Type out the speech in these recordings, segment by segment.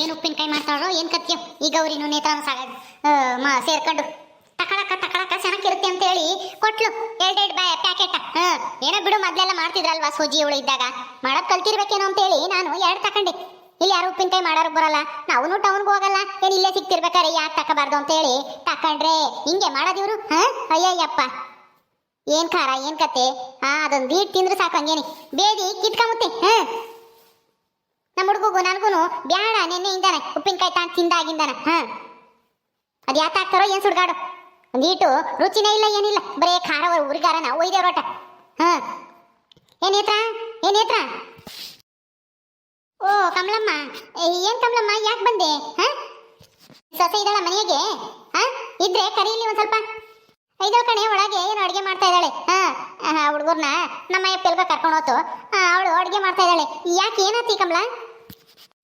ಏನು ಉಪ್ಪಿನಕಾಯಿ ಮಾಡ್ತಾಳೋ, ಏನು ಕತ್ಯೋ? ಈಗ ಗೌರಿ ನೇತಾನ ಸಾಗ ಮಾ, ಸೇರ್ಕೊಂಡು ತಕಳಕ ತಕಳಕ ಚೆನ್ನಾಗಿರುತ್ತೆ ಅಂತ ಹೇಳಿ ಕೊಟ್ಲು. ಎರಡೆರಡು ಬಾಯ್ ಪ್ಯಾಕೆಟ್ ಹ ಏನೋ ಬಿಡು, ಮೊದಲೆಲ್ಲ ಮಾಡ್ತಿದ್ರಲ್ವಾ ಸೂಜಿ ಇವಳು ಇದ್ದಾಗ? ಮಾಡಕ್ ಕಲ್ತಿರ್ಬೇಕೇನೋ ಅಂತ ಹೇಳಿ ನಾನು ಎರಡು ತಕೊಂಡೆ. ಇಲ್ಲಿ ಯಾರು ಉಪ್ಪಿನಕಾಯಿ ಮಾಡೋರು ಬರಲ್ಲ? ನಾವು ಟೌನ್ಗೆ ಹೋಗಲ್ಲ. ಏನು ಇಲ್ಲೇ ಸಿಕ್ತಿರ್ಬೇಕಾರೆ ಯಾಕೆ ತಕಬಾರ್ದು ಅಂತ ಹೇಳಿ ತಕೊಂಡ್ರೆ ಹಿಂಗೆ ಮಾಡೋದಿವ್ರು ಅಯ್ಯಯ್ಯಪ್ಪ. ಏನ್ ಖಾರ, ಏನ್ ಕತೆ? ಹಾ ಅದೊಂದು ಈಟ್ ತಿಂದ್ರೆ ಸಾಕು ಹಂಗೇನಿ. ಬೇದಿ ಕಿತ್ಕೊಂಬುತ್ತೆ ಹ ನಮ್ಮ ಹುಡುಗಗೂ ನನಗೂ ಬ್ಯಾಡ ನೆನ್ನೆಯಿಂದಾನೆ ಉಪ್ಪಿನಕಾಯಿ ತಾನು ತಿಂದಾಗಿಂದಾನ, ಹಾ. ಅದು ಯಾಕೆ ಏನು ಸುಡ್ಗಾಡು. ಒಂದೀಟು ರುಚಿನೇ ಇಲ್ಲ, ಏನಿಲ್ಲ. ಬರೇ ಖಾರ ಉರಿಗಾರನ ಒಯ್ದೇವ್ರೋಟ ಹಾ. ಏನೇತ್ರ ಏನೇತ್ರ ಓ, ಕಮಲಮ್ಮ. ಏನ್ ಕಮಲಮ್ಮ? ಯಾಕೆ ಬಂದೆ? ಹಾ? ಸೊಸೆ ಇದ್ದಾಳ ಮನೆಗೆ? ಹಾ? ಇದ್ರೆ ಕರೀಲಿ ಒಂದ್ ಸ್ವಲ್ಪ. ಐದಳ ಕಣೆ, ಒಳಗೆ ಏನು ಅಡುಗೆ ಮಾಡ್ತಾ ಇದ್ದಾಳೆ. ಹಾ. ಹುಡುಗರ್ನ ನಮ್ಮ ಎಲ್ಗ ಕರ್ಕೊಂಡು ಹೋತು. ಅವಳು ಅಡುಗೆ ಮಾಡ್ತಾ ಇದ್ದಾಳೆ. ಯಾಕೆ ಏನತ್ತಿ ಕಮಲ?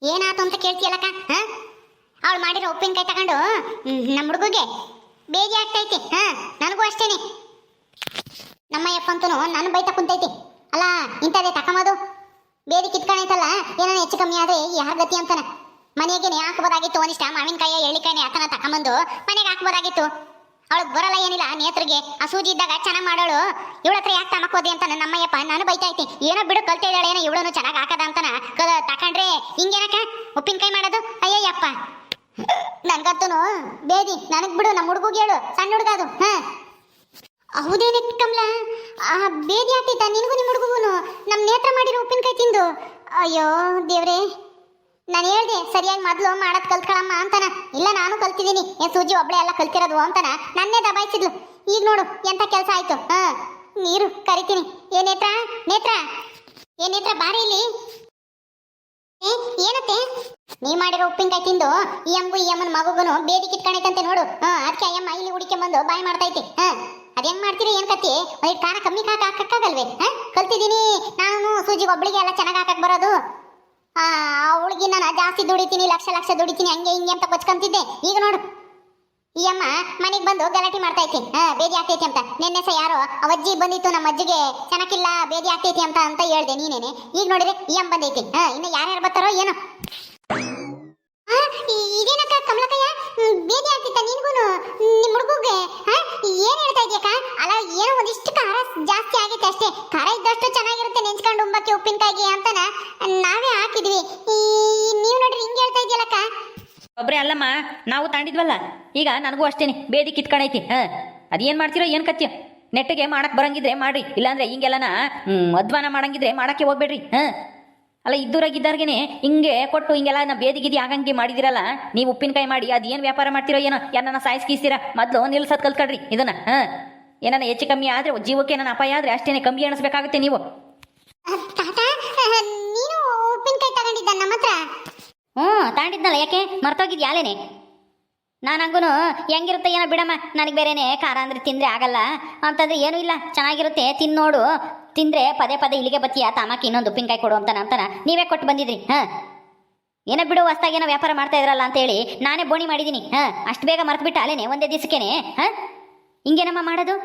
ಏನಾತು ಅಂತ ಕೇಳ್ತೀಯಲ್ಲಕ್ಕ, ಹಾ? ಅವಳು ಮಾಡಿರೋ ಉಪ್ಪಿನಕಾಯಿ ತಗೊಂಡು ನಮ್ಮ ಹುಡುಗಿಗೆ ಬೇಜಿ ಆಗ್ತೈತಿ, ಹಾ? ನನಗೂ ಅಷ್ಟೇನೆ. ನಮ್ಮ ಯಪ್ಪಂತೂ ನನ್ನ ಬೈತ ಕುಂತೈತಿ. ಅಲ್ಲ ಇಂಥದೇ ತಕಮದು. ಬೇದಿ ಕಿತ್ಕೊಂಡೈತಲ್ಲ ಏನೋ ಹೆಚ್ಚು ಕಮ್ಮಿ ಆದ್ರೆ ಯಾರ ಗತಿ ಅಂತಾನೆ? ಮನೆಗೆ ಹಾಕ್ಬೋದಾಗಿತ್ತು, ಒಂದಿಷ್ಟ ಮಾವಿನಕಾಯಿ ಎಳ್ಳಿಕಾಯಿ ಆತನ ತಕೊಂಬಂದು ಮನೆಗೆ ಹಾಕ್ಬೋದಾಗಿತ್ತು. ಅವಳಿಗೆ ಬರಲ್ಲ ಏನಿಲ್ಲ. ನೇತ್ರಿಗೆ, ಆ ಸೂಜಿ ಇದ್ದಾಗ ಚೆನ್ನಾಗಿ ಮಾಡೋಳು. ಇವಳ ಹತ್ರ ಯಾಕೆ ತಮಕೋದಿ ಅಂತ ನಮ್ಮಯ್ಯಪ್ಪ, ನಾನು ಬೈತಾ ಐತಿ ಏನೋ ಬಿಡು, ಕಲ್ತಾ ಇದ್ದಾಳೆ ಏನೋ, ಇವಳನ್ನು ಚೆನ್ನಾಗಿ ಹಾಕದ ಅಂತನ. ತಕೊಂಡ್ರೆ ಹಿಂಗೇನಕ್ಕ? ಉಪ್ಪಿನಕಾಯಿ ಮಾಡೋದು? ಅಯ್ಯಯ್ಯಪ್ಪ. ನನ್ಗತ್ತೂ ಬೇದಿ. ನನಗೆ ಬಿಡು, ನಮ್ಮ ಹುಡುಗಿಗೆ ಹೇಳು. ಸಣ್ಣ ಹುಡುಗ ಅದು. ಹಾ. ಹೌದೇನೆ ಕಮಲ? ಆ ಬೇದಿ ಆಗ್ತೈತ ನಿನಗೂ ನಿಮ್ಮ ಹುಡುಗಗೂ ನಮ್ಮ ನೇತ್ರ ಮಾಡಿರೋ ಉಪ್ಪಿನಕಾಯಿ ತಿಂದು. ಅಯ್ಯೋ ದೇವ್ರೇ. ನಾನು ಹೇಳ್ದೆ, ಸರಿಯಾಗಿ ಮೊದಲು ಮಾಡೋದು ಕಲ್ತ್ಕೊಳ್ಳಮ್ಮ ಅಂತಾನ. ಇಲ್ಲ, ನಾನು ಕಲ್ತಿದ್ದೀನಿ. ಏನ್ ಸೂಜಿ ಒಬ್ಳೆ ಎಲ್ಲ ಕಲ್ತಿರೋದು ಅಂತಾನ. ನನ್ನೇ ದಬಾಯಿಸಿದ್ಲು. ಈಗ ನೋಡು, ಎಂತ ಕೆಲಸ ಆಯ್ತು. ಹಾ, ನೀರು, ಕರಿತೀನಿ. ಏ, ನೇತ್ರ ನೇತ್ರ. ಏ, ನೇತ್ರ ಬಾರಿ ಇಲ್ಲಿ. ಏನತ್ತೆ? ನೀ ಮಾಡಿರೋ ಉಪ್ಪಿನಕಾಯಿ ತಿಂದು ಈ ಅಮ್ಮಗೂ ಈ ಅಮ್ಮನ ಮಗುಗುನು ಬೇದಿ ಕಿತ್ಕೊಂಡೈತಂತೆ ನೋಡು. ಹಾ, ಅದಕ್ಕೆ ಅಯ್ಯಮ್ಮ ಇಲ್ಲಿ ಹುಡಿಕೆ ಬಂದು ಬಾಯಿ ಮಾಡ್ತೈತಿ. ಹಾ, ಅದ್ ಹೆಂಗ್ ಮಾಡ್ತೀರಿ, ಏನ್ ಕತ್ತಿ? ಖಾರ ಕಮ್ಮಿ ಕಾಕ ಹಾಕಕ್ಕಾಗಲ್ವೇ? ಹಾ, ಕಲ್ತಿದ್ದೀನಿ. ನಾನು ಸೂಜಿ ಒಬ್ಳಿಗೆ ಎಲ್ಲ ಚೆನ್ನಾಗಿ ಹಾಕಕ್ ಬರೋದು. ಆ, ಅವಳಿಗೆ ನಾನು ಜಾಸ್ತಿ ದುಡಿತೀನಿ, ಲಕ್ಷ ಲಕ್ಷ ದುಡಿತೀನಿ, ಹಂಗೆ ಹಿಂಗೆ ಅಂತ ಕೊಚ್ಕೊಂತಿದ್ದೆ. ಈಗ ನೋಡು. ಈ ಅಮ್ಮ ಮನೆಗೆ ಬಂದು ಗಲಾಟೆ ಮಾಡ್ತಾ ಐತಿ. ಹಾ ಬೇದಿ ಆಗ್ತೈತಿ ಅಂತ. ನಿನ್ನೆ ಸಹ ಯಾರೋ ಅವಜ್ಜಿ ಬಂದಿತ್ತು, ನಮ್ಮ ಅಜ್ಜಿಗೆ ಚೆನ್ನಾಗಿಲ್ಲ, ಬೇದಿ ಆಗ್ತೈತಿ ಅಂತ ಅಂತ ಹೇಳ್ದೆ ನೀನೇನೆ. ಈಗ ನೋಡಿದ್ರೆ ಈ ಅಮ್ಮ ಬಂದೈತಿ. ಹಾ ಇನ್ನು ಯಾರ್ಯಾರು ಬರ್ತಾರೋ ಏನೋ. ಇದೇನಕ್ಕ ಕಮಲಕಯ್ಯ ಬೇದಿ ಆಗ್ತಿತ್ತ ನಿನ್ಗೂನು ನಿಮ್ ಹುಡುಗಗೆ ಏನ್ ಹೇಳ್ತಾ ಇದೀಯಕ್ಕ? ಅಲ್ಲ, ಏನೋ ಒಂದಿಷ್ಟು ಖಾರ ಜಾಸ್ತಿ ಆಗೈತೆ ಅಷ್ಟೇ. ಖಾರ ಇದ್ದಷ್ಟು ಚೆನ್ನಾಗಿರುತ್ತೆ ನೆಂಚ್ಕೊಂಡು ಉಂಬಕ್ಕೆ ಉಪ್ಪಿನಕಾಯಿಗೆ ಅಂತನ. ನಾವೇ ಹಾಕಿದ್ವಿ. ನೀವು ನೋಡ್ರಿ, ಹಿಂಗೆ ಹೇಳ್ತಾ ಇದೆಯಲ್ಲಕ್ಕ? ಒಬ್ರೇ ಅಲ್ಲಮ್ಮ, ನಾವು ತಾಂಡಿದ್ವಲ್ಲ. ಈಗ ನನಗೂ ಅಷ್ಟೇನೆ. ಬೇದಿ ಕಿತ್ಕೊಂಡೈತಿ ಹಾಂ? ಅದೇನು ಮಾಡ್ತೀರೋ, ಏನು ಕತ್ತೀಯ ನೆಟ್ಟಿಗೆ ಮಾಡಕ್ಕೆ ಬರಂಗಿದ್ರೆ ಮಾಡ್ರಿ. ಇಲ್ಲಾಂದ್ರೆ ಹಿಂಗೆಲ್ಲನ ಅಧ್ವಾನ ಮಾಡಂಗಿದ್ರೆ ಮಾಡಕ್ಕೆ ಹೋಗ್ಬೇಡ್ರಿ, ಹಾಂ? ಅಲ್ಲ ಇದ್ದೂರಾಗಿದ್ದಾರ್ಗೇನೆ ಹಿಂಗೆ ಕೊಟ್ಟು ಹಿಂಗೆಲ್ಲ ನಾ ಬೇದಿ ಗಿದಿ ಆಗಂಗೆ ಮಾಡಿದಿರಲ್ಲ ನೀವು ಉಪ್ಪಿನಕಾಯಿ ಮಾಡಿ ಅದು ಏನು ವ್ಯಾಪಾರ ಮಾಡ್ತಿರೋ ಏನೋ ಯಾರನ್ನ ಸಾಯಿಸ್ಕೀಸ್ತೀರಾ ಮೊದಲು ನಿಲ್ಸದ್ ಕಲ್ತ್ಕೊಳ್ರಿ ಇದನ್ನ ಹಾಂ? ಏನಾನ ಹೆಚ್ಚು ಕಮ್ಮಿ ಆದರೆ ಜೀವಕ್ಕೆ ಏನಾನ ಅಪಾಯ ಆದರೆ ಅಷ್ಟೇನೆ ಕಮ್ಮಿ ಎಣಿಸ್ಬೇಕಾಗುತ್ತೆ ನೀವು. ನೀನು ಉಪ್ಪಿನಕಾಯಿ ತಗೊಂಡಿದ್ದ ನಮ್ಮ ಹತ್ರ? ಹ್ಞೂ ತಾಂಡಿದ್ನಲ್ಲ ಯಾಕೆ? ಮರ್ತೋಗಿದ್ಯಾ ಅಲ್ಲೇನೆ ನಾನು ಹಂಗೂ ಹೆಂಗಿರುತ್ತೆ ಏನೋ ಬಿಡಮ್ಮ ನನಗೆ ಬೇರೆನೆ ಖಾರ ಅಂದ್ರೆ ತಿಂದರೆ ಆಗಲ್ಲ ಅಂತಂದ್ರೆ ಏನೂ ಇಲ್ಲ ಚೆನ್ನಾಗಿರುತ್ತೆ ತಿನ್ನೋಡು. ನೋಡು ತಿಂದರೆ ಪದೇ ಪದೇ ಇಲ್ಲಿಗೆ ಬತ್ತೀಯ ತಾಮಕ್ಕೆ ಇನ್ನೊಂದು ಉಪ್ಪಿನಕಾಯಿ ಕೊಡು ಅಂತಾನ ಅಂತಾನ. ನೀವೇ ಕೊಟ್ಟು ಬಂದಿದ್ರಿ, ಹಾಂ? ಏನೋ ಬಿಡು, ಹೊಸ್ದಾಗಿ ಏನೋ ವ್ಯಾಪಾರ ಮಾಡ್ತಾ ಇದ್ರಲ್ಲ ಅಂತೇಳಿ ನಾನೇ ಬೋಣಿ ಮಾಡಿದ್ದೀನಿ ಹಾಂ? ಅಷ್ಟು ಬೇಗ ಮರ್ತ್ಬಿಟ್ಟು ಅಲ್ಲೇನೆ, ಒಂದೇ ದಿವಸಕ್ಕೇನೆ, ಹಾಂ? ಹಿಂಗೇನಮ್ಮ ಮಾಡೋದು?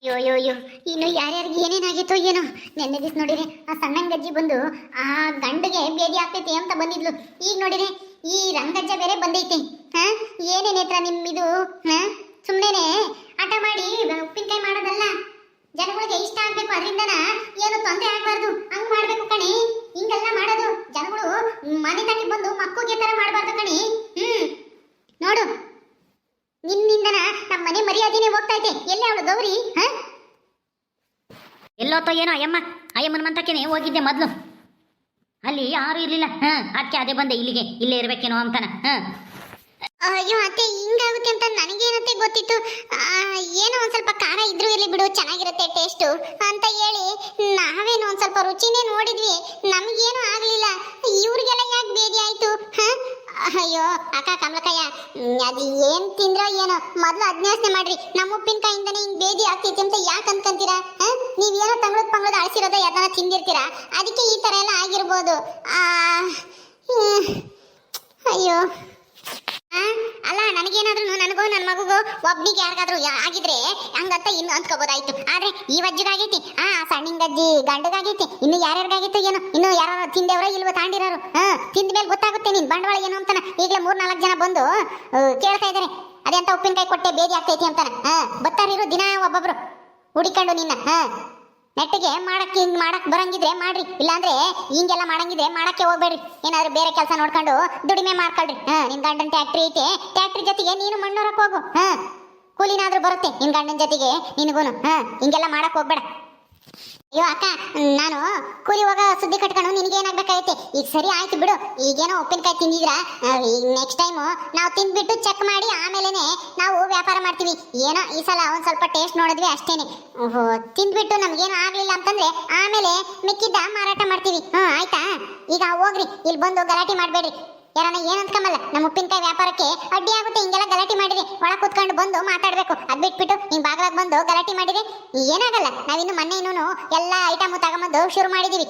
ಅಯ್ಯೋ ಅಯ್ಯೋ ಅಯ್ಯೋ, ಇನ್ನು ಯಾರ್ಯಾರಿಗೆ ಏನೇನಾಗಿತ್ತೋ ಏನೋ? ನೆನ್ನೆ ದಿವಸ ನೋಡಿರಿ ಆ ಸಣ್ಣ ಗಜ್ಜಿ ಬಂದು ಆ ಗಂಡಿಗೆ ಬೇದಿ ಆಗ್ತೈತಿ ಅಂತ ಬಂದಿದ್ಲು. ಈಗ ನೋಡಿರಿ ಈ ರಂಗಜ್ಜ ಬೇರೆ ಬಂದೈತಿ, ಹಾ? ಏನೇನೇತ್ರ ನಿಮ್ಮಿದು, ಹಾ? ಸುಮ್ಮನೆ ಆಟ ಮಾಡಿ, ಉಪ್ಪಿನಕಾಯಿ ಮಾಡೋದಲ್ಲ. ಜನಗಳಿಗೆ ಇಷ್ಟ ಆಗ್ಬೇಕು, ಅದರಿಂದನ ಏನು ತೊಂದರೆ ಆಗ್ಬಾರ್ದು. ಹಂಗ್ ಮಾಡ್ಬೇಕು ಕಣಿ. ಹಿಂಗೆಲ್ಲ ಮಾಡೋದು ಜನಗಳು ಮನೆ ತಟ್ಟಿ ಬಂದು ಮಕ್ಕಳಿಗೆ ತರ ಮಾಡಬಾರ್ದು ಕಣಿ. ಹ್ಮ್. ನೋಡು, ನಿನ್ನಿಂದನ ನಮ್ಮ ಮನೆ ಮರ್ಯಾದೆನೇ ಹೋಗ್ತಾ ಇದೆ. ಎಲ್ಲಿ ಅವಳು ಗೌರಿ? ಹ? ಎಲ್ಲೋತೋ ಏನೋ ಅಯ್ಯಮ್ಮ? ಅಯ್ಯಮ್ಮನ ಮಂತಕ್ಕೇನೆ ಹೋಗಿದ್ದೆ ಮೊದಲು. ಅಲ್ಲಿ ಯಾರು ಇರಲಿಲ್ಲ. ಹಾಂ, ಅದಕ್ಕೆ ಅದೇ ಬಂದೆ ಇಲ್ಲಿಗೆ. ಇಲ್ಲೇ ಇರಬೇಕೇನೋ ಅಂತಾನ. ಹಾಂ. ಅಯ್ಯೋ ಅತ್ತೆ ಹಿಂಗಾಗುತ್ತೆ ಅಂತ ನನಗೇನತ್ತೆ ಗೊತ್ತಿತ್ತು? ಏನೋ ಒಂದು ಸ್ವಲ್ಪ ಖಾರ ಇದ್ರೂ ಇರಲಿ ಬಿಡು, ಚೆನ್ನಾಗಿರುತ್ತೆ ಟೇಸ್ಟು ಅಂತ ಹೇಳಿ ನಾವೇನೋ ಒಂದು ಸ್ವಲ್ಪ ರುಚಿನೇ ನೋಡಿದ್ವಿ. ನಮಗೇನು ಆಗಲಿಲ್ಲ. ಇವ್ರಿಗೆಲ್ಲ ಯಾಕೆ ಬೇದಿ ಆಯಿತು? ಅಯ್ಯೋ, ಅಕ್ಕ ಕಮಲಕಯ್ಯ ಅದು ಏನು ತಿಂದ್ರೋ ಏನೋ. ಮೊದಲು ಅಜ್ಞಾಸನೆ ಮಾಡ್ರಿ. ನಮ್ಮ ಉಪ್ಪಿನಕಾಯಿಂದನೇ ಹಿಂಗೆ ಬೇದಿ ಆಗ್ತೈತಿ ಅಂತ ಯಾಕೆ ಅನ್ಕೊಂತೀರಾ? ನೀವೇನೋ ತಂಗಳದ್ ಪಂಗಳದ್ ಅಳಿಸಿರೋದ ಯಾವ್ದಾನ ತಿಂದಿರ್ತೀರಾ? ಅದಕ್ಕೆ ಈ ಥರ ಎಲ್ಲ ಆಗಿರ್ಬೋದು. ಅಯ್ಯೋ. ಅಲ್ಲ ನನಗೇನಾದ್ರೂ ನನಗೂ ನನ್ನ ಮಗುಗೋ ಒಬ್ನಿಗೆ ಯಾರಿಗಾದ್ರೂ ಆಗಿದ್ರೆ ಹಂಗಂತ ಇನ್ನು ಅಂದ್ಕೋಬೋದಾಯ್ತು ಆದ್ರೆ ಈ ವಜ್ಜಿಗಾಗೈತಿ, ಆ ಸಣ್ಣಿಂಗಜ್ಜಿ ಗಂಡಗಾಗೈತಿ, ಇನ್ನು ಯಾರ್ಯಾರಿಗಾಗಿತ್ತು ಏನೋ, ಇನ್ನು ಯಾರು ತಿಂದೇವ್ರ ಇಲ್ವ ತಾಂಡಿರೋರು ಹಾ ತಿಂದ ಮೇಲೆ ಗೊತ್ತಾಗುತ್ತೆ ನೀನ್, ಬಂಡವಾಳ ಏನು ಅಂತಾನ. ಈಗಲೇ ಮೂರ್ ನಾಲ್ಕು ಜನ ಬಂದು ಕೇಳ್ತಾ ಇದಾರೆ ಅದೆಂತ ಉಪ್ಪಿನಕಾಯಿ ಕೊಟ್ಟೆ ಬೇದಿ ಆಗ್ತೈತಿ ಅಂತಾನ ಹಾ ಬರ್ತಾರಿರು ದಿನ ಒಬ್ಬೊಬ್ರು ಹುಡಿಕೊಂಡು ನಿನ್ನ ಹಾ ನೆಟ್ಟಿಗೆ ಮಾಡಕ್ಕೆ ಹಿಂಗ್ ಮಾಡಕ್ ಬರಂಗಿದ್ರೆ ಮಾಡ್ರಿ. ಇಲ್ಲಾಂದ್ರೆ ಹಿಂಗೆಲ್ಲ ಮಾಡಂಗಿದ್ರೆ ಮಾಡಕ್ಕೆ ಹೋಗ್ಬೇಡ್ರಿ. ಏನಾದ್ರು ಬೇರೆ ಕೆಲಸ ನೋಡ್ಕೊಂಡು ದುಡಿಮೆ ಮಾಡ್ಕೊಳ್ರಿ. ಹಾ ನಿನ್ ಗಂಡನ್ ಟ್ಯಾಕ್ಟ್ರಿ ಐತೆ. ಟ್ಯಾಕ್ಟ್ರಿ ಜೊತೆಗೆ ನೀನು ಮಣ್ಣೂರಕ್ ಹೋಗು. ಹಾ, ಕೂಲಿನಾದ್ರೂ ಬರುತ್ತೆ ನಿನ್ ಗಂಡನ ಜೊತೆಗೆ ನಿನಗೂನು. ಹಾ, ಹಿಂಗೆಲ್ಲ ಮಾಡಕ್ ಹೋಗ್ಬೇಡ. ಅಯ್ಯೋ ಅಕ್ಕ, ನಾನು ಕೂಲಿ ಹೋಗ ಸುದ್ದಿ ಕಟ್ಕೊಂಡು ನಿನಗೆ ಏನಾಗ್ಬೇಕಾಗೈತೆ? ಈಗ ಸರಿ ಆಯ್ತು ಬಿಡು. ಈಗೇನೋ ಉಪ್ಪಿನಕಾಯಿ ತಿಂದಿದ್ರ ಈಗ ನೆಕ್ಸ್ಟ್ ಟೈಮು ನಾವು ತಿಂದ್ಬಿಟ್ಟು ಚೆಕ್ ಮಾಡಿ ಆಮೇಲೆ ನಾವು ವ್ಯಾಪಾರ ಮಾಡ್ತೀವಿ. ಏನೋ ಈ ಸಲ ಒಂದು ಸ್ವಲ್ಪ ಟೇಸ್ಟ್ ನೋಡಿದ್ವಿ ಅಷ್ಟೇನೆ. ಓಹೋ, ತಿಂದ್ಬಿಟ್ಟು ನಮ್ಗೇನು ಆಗಲಿಲ್ಲ ಅಂತಂದ್ರೆ ಆಮೇಲೆ ಮಿಕ್ಕಿದ್ದ ಮಾರಾಟ ಮಾಡ್ತೀವಿ. ಹ್ಞೂ ಆಯ್ತಾ? ಈಗ ಹೋಗ್ರಿ, ಇಲ್ಲಿ ಬಂದು ಗಲಾಟೆ ಮಾಡಬೇಡ್ರಿ. ಯಾರನ್ನ ಏನು ಅನ್ಕೊಂಬಲ್ಲ ನಮ್ಮ ಉಪ್ಪಿನಕಾಯಿ ವ್ಯಾಪಾರಕ್ಕೆ ಅಡ್ಡಿ ಆಗುತ್ತೆ, ಹಿಂಗೆಲ್ಲ ಗಲಾಟೆ ಮಾಡಿರಿ. ಒಳ ಕೂತ್ಕೊಂಡು ಬಂದು ಮಾತಾಡ್ಬೇಕು. ಅದ್ ಬಿಟ್ಬಿಟ್ಟು ನಿಮ್ಮ ಬಾಗ್ಲಾಗ ಬಂದು ಗಲಾಟೆ ಮಾಡಿರಿ. ಏನಾಗಲ್ಲ, ನಾವಿನ್ನು ಮೊನ್ನೆ ಇನ್ನೂ ಎಲ್ಲ ಐಟಮ್ ತಗೊಂಬಂದು ಶುರು ಮಾಡಿದೀವಿ.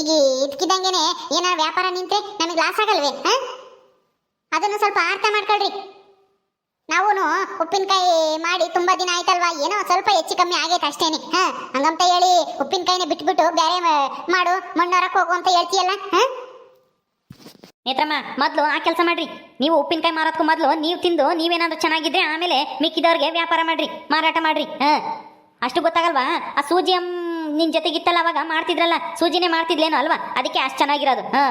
ಈಗ ಇದಕ್ಕಿದ್ದಂಗೆನೆ ಏನಾರ ವ್ಯಾಪಾರ ನಿಂತ್ರೆ ನಮಗೆ ಲಾಸ್ ಆಗಲ್ವೇ, ಹಾ? ಅದನ್ನು ಸ್ವಲ್ಪ ಅರ್ಥ ಮಾಡ್ಕೊಳ್ರಿ. ನಾವು ಉಪ್ಪಿನಕಾಯಿ ಮಾಡಿ ತುಂಬಾ ದಿನ ಆಯ್ತಲ್ವಾ, ಏನೋ ಸ್ವಲ್ಪ ಹೆಚ್ಚು ಕಮ್ಮಿ ಆಗೈತೆ ಅಷ್ಟೇನೆ, ಹಾ? ಹಂಗಂತ ಹೇಳಿ ಉಪ್ಪಿನಕಾಯಿನ ಬಿಟ್ಬಿಟ್ಟು ಬೇರೆ ಮಾಡು ಮಣ್ಣೊರಕ್ಕೆ ಹೋಗು ಅಂತ ಹೇಳ್ತೀಯಲ್ಲ, ಹಾ? ನೇತ್ರಮ್ಮ, ಮೊದಲು ಆ ಕೆಲಸ ಮಾಡ್ರಿ. ನೀವು ಉಪ್ಪಿನಕಾಯಿ ಮಾರೋದಕ್ಕೂ ಮೊದಲು ನೀವು ತಿಂದು ನೀವೇನಾದ್ರೂ ಚೆನ್ನಾಗಿದ್ರೆ ಆಮೇಲೆ ಮಿಕ್ಕಿದವ್ರಿಗೆ ವ್ಯಾಪಾರ ಮಾಡ್ರಿ, ಮಾರಾಟ ಮಾಡ್ರಿ, ಹಾ. ಅಷ್ಟು ಗೊತ್ತಾಗಲ್ವಾ? ಆ ಸೂಜಿ ಅಮ್ಮ ನಿನ್ ಜೊತೆಗಿತ್ತಲ್ಲ ಅವಾಗ ಮಾಡ್ತಿದ್ರಲ್ಲ, ಸೂಜಿನೇ ಮಾಡ್ತಿದ್ಲೇನೋ ಅಲ್ವಾ? ಅದಕ್ಕೆ ಅಷ್ಟು ಚೆನ್ನಾಗಿರೋದು, ಹಾ.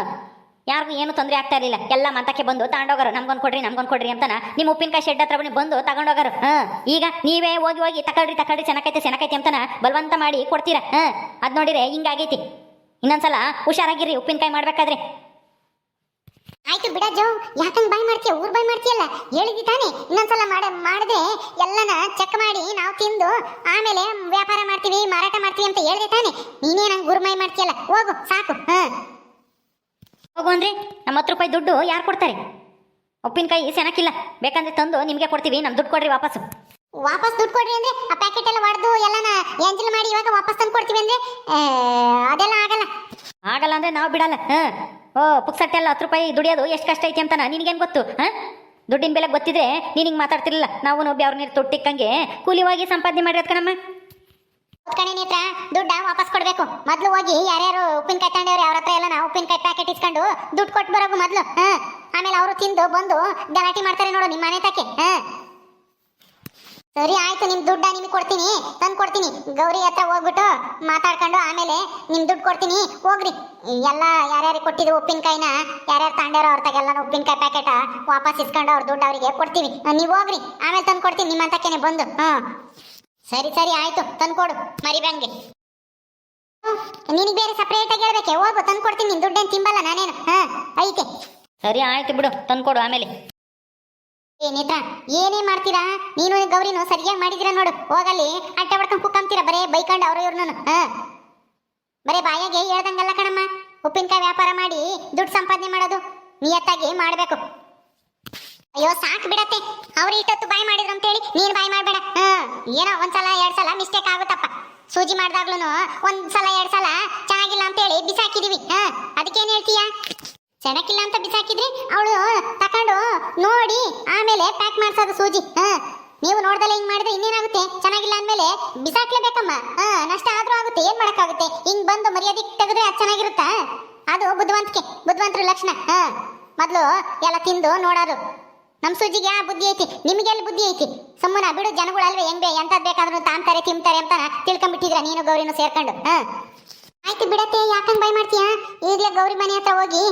ಯಾರಿಗೂ ಏನು ತೊಂದರೆ ಆಗ್ತಾ ಇರಲಿಲ್ಲ. ಎಲ್ಲ ಮಂತಕ್ಕೆ ಬಂದು ತಗೊಂಡೋಗರು, ನಮ್ಗೊಂದು ಕೊಡ್ರಿ ನಮ್ಗೊಂದು ಕೊಡ್ರಿ ಅಂತಾನ ನಿಮ್ಮ ಉಪ್ಪಿನಕಾಯಿ ಶೆಡ್ ಹತ್ರ ಬಂದು ತಗೊಂಡೋಗರು, ಹಾ. ಈಗ ನೀವೇ ಹೋಗಿ ಹೋಗಿ ತಕೊಳ್ರಿ ತಕೊಳ್ರಿ, ಚೆನ್ನಾಗೈತೆ ಚೆನ್ನಾಗೈತೆ ಅಂತಾನ ಬಲವಂತ ಮಾಡಿ ಕೊಡ್ತೀರಾ, ಹಾ. ಅದು ನೋಡಿದ್ರೆ ಹಿಂಗಾಗೈತಿ. ಇನ್ನೊಂದ್ಸಲ ಹುಷಾರಾಗಿರ್ರಿ, ಉಪ್ಪಿನಕಾಯಿ ಮಾಡ್ಬೇಕಾದ್ರೆ. ಆಯ್ತು ಬಿಡ ಜೋ, ಯಾಕಂಗ್ ಬಾಯ್ ಮಾಡ್ತೀಯ? ಊರ್ ಬಾಯ್ ಮಾಡ್ತೀಯಲ್ಲ? ಹೇಳಿದಿ ತಾನೆ. ಇನ್ನೊಂದ್ಸಲ ಮಾಡ ಮಾಡಿದ್ರೆ ಎಲ್ಲನ ಚೆಕ್ ಮಾಡಿ ನಾವು ತಿಂದು, ಆಮೇಲೆ ವ್ಯಾಪಾರ ಮಾಡ್ತೀವಿ, ಮಾರಾಟ ಮಾಡ್ತೀವಿ ಅಂತ ಹೇಳಿದೆ ತಾನೆ. ನೀನೇ ನಂಗೆ ಗುರುಮೈ ಮಾಡ್ತೀಯಲ್ಲ? ಹೋಗು, ಸಾಕು, ಹಾ. ಹೋಗು ಅಂದ್ರೆ ನಮ್ಮ ಹತ್ತು ರೂಪಾಯಿ ದುಡ್ಡು ಯಾರು ಕೊಡ್ತಾರೆ? ಉಪ್ಪಿನಕಾಯಿ ಸೆನಕ್ಕಿಲ್ಲ ಬೇಕಂದ್ರೆ ತಂದು ನಿಮಗೆ ಕೊಡ್ತೀವಿ ನಮ್ಮ ದುಡ್ಡು ಕೊಡ್ರಿ ವಾಪಸ್ಸು ವಾಪಸ್ ದುಡ್ಡು ಕೊಡ್ರಿ ಅಂದ್ರೆ ಆ ಪ್ಯಾಕೆಟ್ ಎಲ್ಲ ಹೊಡೆದು ಎಲ್ಲನ ಎಂಜಲ್ ಮಾಡಿ ಇವಾಗ ವಾಪಸ್ ತಂದು ಕೊಡ್ತೀವಿ ಅಂದ್ರೆ ಅದೆಲ್ಲ ಆಗಲ್ಲ. ಆಗಲ್ಲ ಅಂದ್ರೆ ನಾವು ಬಿಡಲ್ಲ, ಹಾಂ. ಓ ಪುಕ್ಸಟ್ಟೆಲ್ಲ ಹತ್ತು ರೂಪಾಯಿ ದುಡಿಯೋದು, ಎಷ್ಟು ಕಷ್ಟ ಐತಿ ಅಂತಾನ? ನಿನಗೇನು ಗೊತ್ತು, ಹಾಂ? ದುಡ್ಡಿನ ಬೆಲೆ ಗೊತ್ತಿದ್ರೆ ನೀನು ಹಿಂಗೆ ಮಾತಾಡ್ತಿರಲಿಲ್ಲ. ನಾವು ನೊಬ್ಬ ಅವ್ರ ನೀರು ತೊಟ್ಟಿಕ್ಕಂಗೆ ಕೂಲಿ ಹೋಗಿ ಸಂಪಾದನೆ ಮಾಡಿರೋದು ಕಣಮ್ಮ. ದುಡ್ಡ ವಾಪಸ್ ಕೊಡಬೇಕು. ಮೊದ್ಲು ಹೋಗಿ ಯಾರ್ಯಾರು ಉಪ್ಪಿನಕಾಯಿ ತಂಡವ್ರು ಅವ್ರ ಹತ್ರ ಎಲ್ಲ ನಾವು ಉಪ್ಪಿನಕಾಯಿ ಪ್ಯಾಕೆಟ್ ಇಸ್ಕೊಂಡು ದುಡ್ಡು ಕೊಟ್ಟು ಬರೋದು ಮೊದ್ಲು, ಹಾಂ? ಆಮೇಲೆ ಅವರು ತಿಂದು, ಬಂದು ಗಲಾಟೆ ಮಾಡ್ತಾರೆ ನೋಡು ನಿಮ್ಮ ಮನೆ ತಾಕೆ ಹಾ? ಸರಿ ಆಯ್ತು, ನಿಮ್ ದುಡ್ಡ ನಿಮಗೆ ಕೊಡ್ತೀನಿ, ತಂದು ಕೊಡ್ತೀನಿ. ಗೌರಿ ಹತ್ರ ಹೋಗ್ಬಿಟ್ಟು ಮಾತಾಡ್ಕೊಂಡು ಆಮೇಲೆ ನಿಮ್ ದುಡ್ಡು ಕೊಡ್ತೀನಿ. ಹೋಗ್ರಿ. ಎಲ್ಲ ಯಾರ್ಯಾರಿಗೆ ಕೊಟ್ಟಿದ್ದು ಉಪ್ಪಿನಕಾಯಿನ, ಯಾರ್ಯಾರು ತಾಂಡ್ಯಾರೋ ಅವ್ರ ತಗೆಲ್ಲ ಉಪ್ಪಿನಕಾಯಿ ಪ್ಯಾಕೆಟ್ ವಾಪಸ್ ಇಸ್ಕೊಂಡು ಅವ್ರ ದುಡ್ಡು ಅವರಿಗೆ ಕೊಡ್ತೀವಿ. ನೀವು ಹೋಗ್ರಿ. ಆಮೇಲೆ ತಂದು ಕೊಡ್ತೀನಿ ನಿಮ್ಮ ಅಂತಕ್ಕೇನೆ ಬಂದು. ಹಾ ಸರಿ ಸರಿ, ಆಯ್ತು. ತಂದ್ಕೊಡು ಮರಿಬಂಗೆ ನಿನಗೆ ಬೇರೆ ಸಪ್ರೇಟ್ ಆಗಿ ಹೇಳ್ಬೇಕೆ? ಹೋಗು, ತಂದು ಕೊಡ್ತೀನಿ. ನಿನ್ ದುಡ್ಡೇನು ತಿಂಬಲ್ಲ ನಾನೇನು. ಹಾ ಐತೆ. ಸರಿ, ಆಯ್ತು ಬಿಡು. ತಂದ್ಕೊಡು ಆಮೇಲೆ. ಏ ನೇತ್ರ, ಏನೇ ಮಾಡ್ತೀರಾ? ನೀನು ಗೌರಿನು ಸರಿಯಾಗಿ ಮಾಡಿದಿರ ನೋಡು. ಹೋಗಲ್ಲಿ ಅಡ್ಡ ಹೊಡ್ಕೊಂಡು ಕುಕ್ಕಂತೀರ ಬರೇ ಬೈಕೊಂಡು ಅವ್ರ ಇವ್ರನ್ನ. ಹಾ. ಬರೇ ಬಾಯಾಗೆ ಹೇಳ್ದಂಗಲ್ಲ ಕಣಮ್ಮ. ಉಪ್ಪಿನಕಾಯಿ ವ್ಯಾಪಾರ ಮಾಡಿ ದುಡ್ಡು ಸಂಪಾದನೆ ಮಾಡೋದು ನಿಯತ್ತಾಗಿ ಮಾಡಬೇಕು. ಅಯ್ಯೋ, ಸಾಕು ಬಿಡತ್ತೆ. ಅವ್ರು ಇಷ್ಟೊತ್ತು ಬಾಯ್ ಮಾಡಿದ್ರು ಅಂತೇಳಿ ನೀನು ಬಾಯ್ ಮಾಡಬೇಡ. ಏನೋ ಒಂದ್ಸಲ ಎರಡು ಸಲ ಮಿಸ್ಟೇಕ್ ಆಗುತ್ತಪ್ಪ. ಸೂಜಿ ಮಾಡಿದಾಗ್ಲೂ ಒಂದ್ಸಲ ಎರಡ್ ಸಲ ಚೆನ್ನಾಗಿಲ್ಲ ಅಂತೇಳಿ ಬಿಸಾಕಿದೀವಿ. ಹಾ. ಅದಕ್ಕೇನ್ ಹೇಳ್ತೀಯಾ? ಚೆನ್ನಾಗಿಲ್ಲ ಅಂತ ಬಿಸಾಕಿದ್ರೆ ಅವಳು ತಕೊಂಡು ನೋಡಿ, ಆಮೇಲೆ ಪ್ಯಾಕ್ ಮಾಡ್ಸೋದು ಸೂಜಿ. ಹಾ, ನೀವು ನೋಡ್ದಲ್ಲ ಹಿಂಗ್ ಮಾಡಿದ್ರೆ ಇನ್ನೇನಾಗುತ್ತೆ? ಚೆನ್ನಾಗಿಲ್ಲ ಅಂದ್ಮೇಲೆ ಬಿಸಾಕ್ಲೇಬೇಕಮ್ಮ. ನಷ್ಟ ಆದ್ರೂ ಆಗುತ್ತೆ, ಏನ್ ಮಾಡಕ್ಕಾಗುತ್ತೆ? ಹಿಂಗ್ ಬಂದು ಮರ್ಯಾದೆ ತೆಗೆದ್ರೆ ಅದು ಚೆನ್ನಾಗಿರುತ್ತಾ? ಅದು ಬುದ್ಧಿವಂತಿಕೆ, ಬುದ್ಧಿವಂತರ ಲಕ್ಷಣ. ಹಾ, ಮೊದಲು ಎಲ್ಲ ತಿಂದು ನೋಡೋರು. ನಮ್ಮ ಸೂಜಿಗೆ ಆ ಬುದ್ಧಿ ಐತಿ, ನಿಮಗೆಲ್ಲ ಬುದ್ಧಿ ಐತಿ? ಸುಮ್ಮನ ಬಿಡು ಜನಗಳು ಅಲ್ವೇ ಹೆಂಗ್ ಎಂತದ್ ಬೇಕಾದ್ರೂ ತಾಂತಾರೆ, ತಿಂತಾರೆ ಅಂತ ತಿಳ್ಕೊಂಡ್ಬಿಟ್ಟಿದ್ರ ನೀನು ಗೌರಿನೂ ಸೇರ್ಕೊಂಡು? ಹಾ. ಆಯ್ತು ಬಿಡತ್ತೆ, ಯಾಕಂಗೆ ಬೈ ಮಾಡ್ತೀಯಾ ಈಗಲೇ ಗೌರಿ ಮನೆ ಹತ್ರ ಹೋಗಿ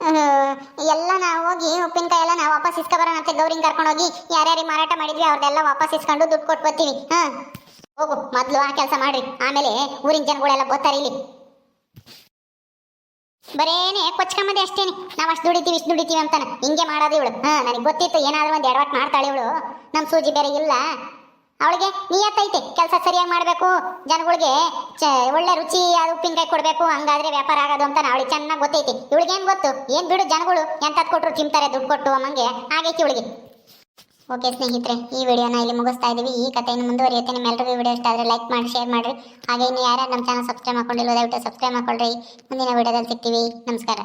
ಎಲ್ಲ ನಾವು ಹೋಗಿ ಉಪ್ಪಿನಕಾಯಿ ಎಲ್ಲ ನಾವು ವಾಪಸ್ ಇಸ್ಕೊಬರೋಣಂತೆ ಗೌರಿಂಗ್ ಕರ್ಕೊಂಡು ಹೋಗಿ ಯಾರ್ಯಾರಿಗೆ ಮಾರಾಟ ಮಾಡಿದ್ವಿ ಅವ್ರದ್ದೆಲ್ಲ ವಾಪಸ್ ಇಸ್ಕೊಂಡು ದುಡ್ಡು ಕೊಟ್ಟು ಬರ್ತೀವಿ. ಹಾ ಹೋಗು, ಮೊದಲು ಆ ಕೆಲಸ ಮಾಡ್ರಿ. ಆಮೇಲೆ ಊರಿನ ಜನಗಳೆಲ್ಲ ಬರ್ತಾರೆ ಇಲ್ಲಿ. ಬರೇನೆ, ಕೊಚ್ಕೊಂಬಂದೆ ಅಷ್ಟೇನೆ. ನಾವು ಅಷ್ಟು ದುಡಿತೀವಿ, ಇಷ್ಟು ದುಡಿತೀವಿ ಅಂತಾನೆ. ಹಿಂಗೆ ಮಾಡೋದು ಇವಳು. ಹಾ ನನಗೆ ಗೊತ್ತಿತ್ತು, ಏನಾದರೂ ಒಂದು ಎರಡು ಮಾಡ್ತಾಳೆ ಇವಳು. ನಮ್ಮ ಸೂಜಿ ಬೇರೆ ಇಲ್ಲ. ಅವಳಿಗೆ ನಿಯತ್ತೈತೆ ಕೆಲಸ ಸರಿಯಾಗಿ ಮಾಡಬೇಕು. ಜನಗಳಿಗೆ ಒಳ್ಳೆ ರುಚಿ ಅದು ಉಪ್ಪಿನಕಾಯಿ ಕೊಡಬೇಕು. ಹಂಗಾದ್ರೆ ವ್ಯಾಪಾರ ಆಗೋದು ಅಂತ ಅವಳಿಗೆ ಚೆನ್ನಾಗಿ ಗೊತ್ತೈತಿ. ಇವಳಿಗೇನು ಗೊತ್ತು? ಏನು ಬಿಡು ಜನಗಳು. ಎಂಥದ್ದು ಕೊಟ್ಟರು ತಿಂತಾರೆ ದುಡ್ಡು ಕೊಟ್ಟು ಅಮ್ಮಂಗೆ. ಆಗೈತಿ ಇವಳಿಗೆ? ಓಕೆ ಸ್ನೇಹಿತರೆ, ಈ ವಿಡಿಯೋನ ಇಲ್ಲಿ ಮುಗಿಸ್ತಾ ಇದೀವಿ. ಈ ಕಥೆಯನ್ನು ಮುಂದುವರಿಯುತ್ತೆ. ನಿಮ್ಮೆಲ್ಲರಿಗೂ ವಿಡಿಯೋ ಇಷ್ಟ ಆದರೆ ಲೈಕ್ ಮಾಡಿ, ಶೇರ್ ಮಾಡಿರಿ. ಹಾಗೆ ಇನ್ನು ಯಾರ್ಯಾರು ನಮ್ಮ ಚಾನಲ್ ಸಬ್ಸ್ಕ್ರೈಬ್ ಮಾಡ್ಕೊಂಡಿಲ್ಲ ದಯವಿಟ್ಟು ಸಬ್ಸ್ಕ್ರೈಬ್ ಮಾಡ್ಕೊಳ್ರಿ. ಮುಂದಿನ ವಿಡಿಯೋದಲ್ಲಿ ಸಿಗ್ತೀವಿ. ನಮಸ್ಕಾರ.